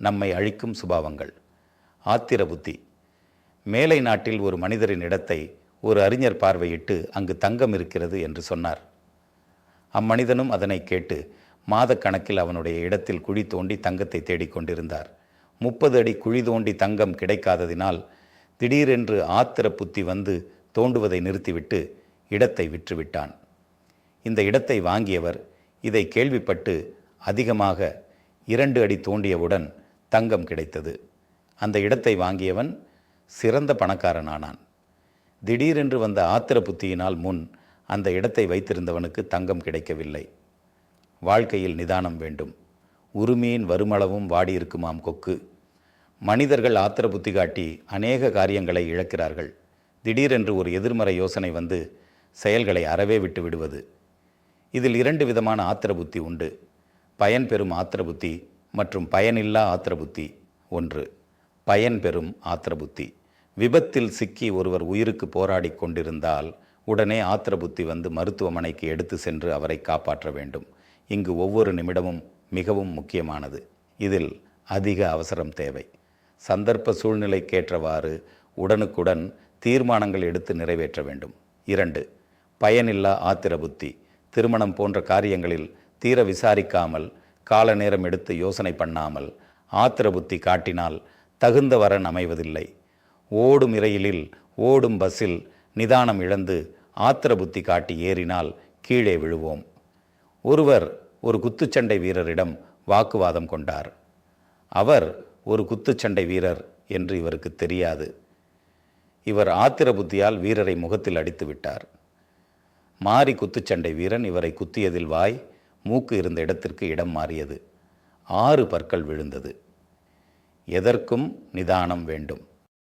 நம்மை அழிக்கும் சுபாவங்கள். ஆத்திர புத்தி. மேலை நாட்டில் ஒரு மனிதரின் இடத்தை ஒரு அறிஞர் பார்வையிட்டு அங்கு தங்கம் இருக்கிறது என்று சொன்னார். அம்மனிதனும் அதனை கேட்டு மாதக்கணக்கில் அவனுடைய இடத்தில் குழி தோண்டி தங்கத்தை தேடிக் கொண்டிருந்தார். முப்பது அடி குழி தோண்டி தங்கம் கிடைக்காததினால் திடீரென்று ஆத்திர புத்தி வந்து தோண்டுவதை நிறுத்திவிட்டு இடத்தை விற்றுவிட்டான். இந்த இடத்தை வாங்கியவர் இதை கேள்விப்பட்டு அதிகமாக இரண்டு அடி தோண்டியவுடன் தங்கம் கிடைத்தது. அந்த இடத்தை வாங்கியவன் சிறந்த பணக்காரனானான். திடீரென்று வந்த ஆத்திர புத்தியினால் முன் அந்த இடத்தை வைத்திருந்தவனுக்கு தங்கம் கிடைக்கவில்லை. வாழ்க்கையில் நிதானம் வேண்டும். உரிமையின் வருமளவும் வாடியிருக்குமாம் கொக்கு. மனிதர்கள் ஆத்திர புத்தி காட்டி அநேக காரியங்களை இழக்கிறார்கள். திடீரென்று ஒரு எதிர்மறை யோசனை வந்து செயல்களை அறவே விட்டு விடுவது. இதில் இரண்டு விதமான ஆத்திர புத்தி உண்டு. பயன் பெறும் ஆத்திர புத்தி மற்றும் பயனில்லா ஆத்திரபுத்தி ஒன்று. பயன் பெறும் ஆத்திரபுத்தி. விபத்தில் சிக்கி ஒருவர் உயிருக்கு போராடி கொண்டிருந்தால் உடனே ஆத்திரபுத்தி வந்து மருத்துவமனைக்கு எடுத்து சென்று அவரை காப்பாற்ற வேண்டும். இங்கு ஒவ்வொரு நிமிடமும் மிகவும் முக்கியமானது. இதில் அதிக அவசரம் தேவை. சந்தர்ப்ப சூழ்நிலைக்கேற்றவாறு உடனுக்குடன் தீர்மானங்கள் எடுத்து நிறைவேற்ற வேண்டும். இரண்டு பயனில்லா ஆத்திரபுத்தி. திருமணம் போன்ற காரியங்களில் தீர விசாரிக்காமல் கால நேரம் எடுத்து யோசனை பண்ணாமல் ஆத்திர புத்தி காட்டினால் தகுந்த வரன் அமைவதில்லை. ஓடும் இரயிலில் ஓடும் பஸ்ஸில் நிதானம் இழந்து ஆத்திர புத்தி காட்டி ஏறினால் கீழே விழுவோம். ஒருவர் ஒரு குத்துச்சண்டை வீரரிடம் வாக்குவாதம் கொண்டார். அவர் ஒரு குத்துச்சண்டை வீரர் என்று இவருக்கு தெரியாது. இவர் ஆத்திர புத்தியால் வீரரை முகத்தில் அடித்து விட்டார். மாறி குத்துச்சண்டை வீரன் இவரை குத்தியதில் வாய் மூக்கு இருந்த இடத்திற்கு இடம் மாறியது. ஆறு பற்கள் விழுந்தது. எதற்கும் நிதானம் வேண்டும்.